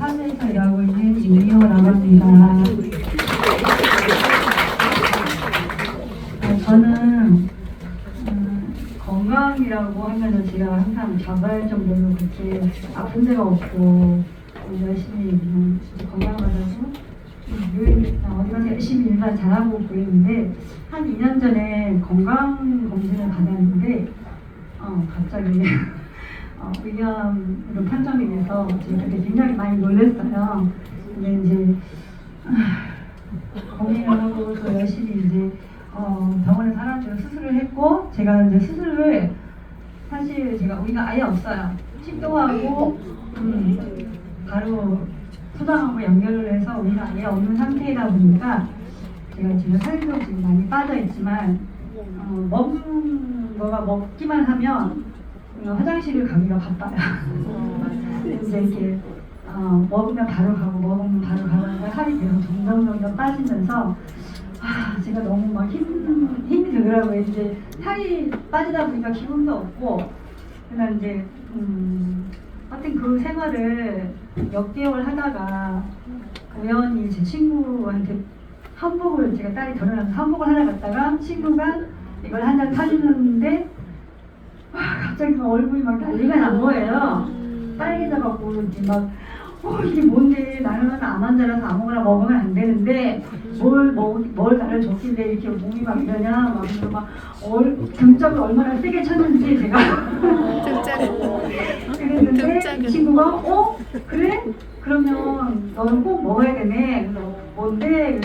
사무에서 일하고 있는 이미호라고 합니다. 어, 저는 음, 건강이라고 하면은 제가 항상 정도로 그렇게 아픈 데가 없고 열심히 그냥 건강하다고 늘 어디 가서 열심히 일만 잘하고 그랬는데 한 2년 전에 건강 검진을 받았는데 어, 갑자기 어, 위암으로 판정이 돼서 제가 굉장히 많이 놀랐어요. 근데 이제 아, 고민을 하고 또 열심히 이제 어, 병원에 살아서 수술을 했고 제가 이제 수술을 사실 제가 우리가 아예 없어요. 식도하고 음, 바로 소장하고 연결을 해서 우리가 아예 없는 상태이다 보니까 제가 지금 살도 지금 많이 빠져 있지만 어, 먹는 거가 먹기만 하면 어, 화장실을 가기가 바빠요. 이제 이렇게 어, 먹으면 바로 가고 먹으면 바로 가고 살이 계속 점점 점점 빠지면서 아 제가 너무 막 힘, 힘이 들더라고요. 이제 살이 빠지다 보니까 기분도 없고 그냥 이제 음, 하여튼 그 생활을 몇 개월 하다가 우연히 제 친구한테 한복을 제가 딸이 결혼해서 한복을 하나 갔다가 친구가 이걸 한장 사주는데 와, 갑자기 막 얼굴이 막 난리가 난 거예요. 빨개져갖고 이제 막 어, 이게 뭔데 나는 암 환자라서 아무거나 먹으면 안 되는데 뭘, 뭘, 뭘 나를 줬길래 이렇게 몸이 막 이러냐 막, 막 얼, 등짝을 얼마나 세게 쳤는지 제가 그랬는데. 이 친구가 어? 그래? 그러면 너는 꼭 먹어야 되네 그래서 뭔데?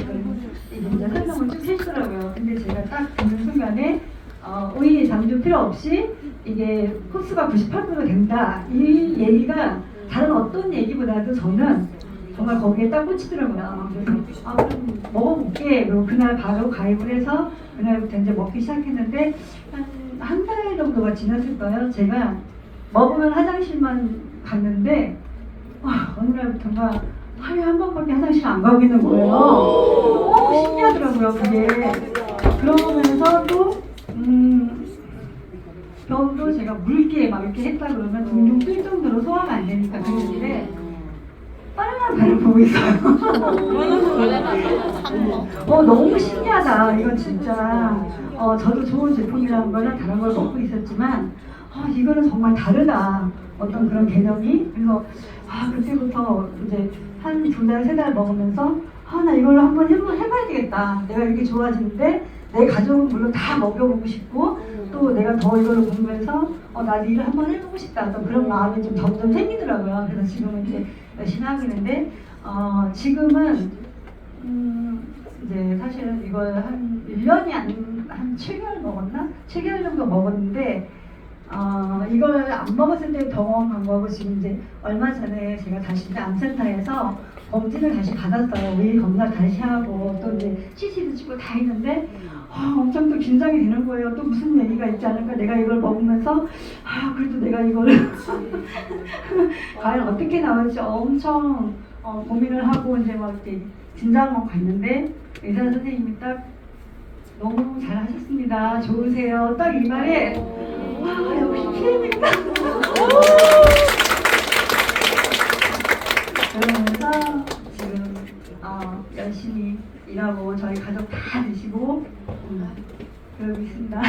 이게 이제 설명을 쭉 해주더라고요 근데 제가 딱 듣는 순간에 어, 우리 잠도 필요 없이 이게 흡수가 98% 된다 이 얘기가 다른 어떤 얘기보다도 저는 정말 거기에 딱 꽂히더라고요. 그래서 아 그럼 먹어볼게. 그리고 그날 바로 가입을 해서 그날부터 이제 먹기 시작했는데 한 한 달 정도가 지났을 거예요. 제가 먹으면 화장실만 갔는데 와, 어느 날부터가 하루에 한 번밖에 화장실 안 가고 있는 거예요. 너무 신기하더라고요, 그게. 그러면서 또 음, 병도 제가 물게 막 이렇게 했다 그러면 둥둥 뜰 정도로 소화가 안 되니까 그랬는데 빨간 발을 보고 있어요. 어 너무 신기하다. 이건 진짜 어 저도 좋은 제품이라는 거는 다른 걸 먹고 있었지만 아 이거는 정말 다르다. 어떤 그런 개념이 그래서 아 그때부터 이제 한 두 달 세 달 먹으면서 아 나 이걸로 한번 해봐야 되겠다. 내가 이렇게 좋아지는데 내 가족은 물론 다 먹여보고 싶고 또 내가 더 이걸로 보면서 어 나도 일을 한번 해보고 싶다. 어떤 그런 마음이 좀 점점 생기더라고요. 그래서 지금은 이제 열심히 하고 있는데 어 지금은 음, 이제 사실은 이걸 한 1년이 안, 한 7개월 먹었나? 7개월 정도 먹었는데, 어, 이걸 안 먹었을 때 병원 간 거고, 지금 이제 얼마 전에 제가 다시 암센터에서 검진을 다시 받았어요. 위 검사 다시 하고, 또 이제 CC도 찍고 다 했는데, 아, 엄청 또 긴장이 되는 거예요. 또 무슨 얘기가 있지 않을까? 내가 이걸 먹으면서, 아, 그래도 내가 이걸 과연 어떻게 나올지 엄청 어, 고민을 하고 이제 막 이렇게 진장원 갔는데 의사 선생님이 딱 너무 잘하셨습니다. 좋으세요. 딱 이 말에 와 역시 PM이다. 그러면서 지금 열심히 일하고 저희 가족 다 드시고 음, 그러고 있습니다.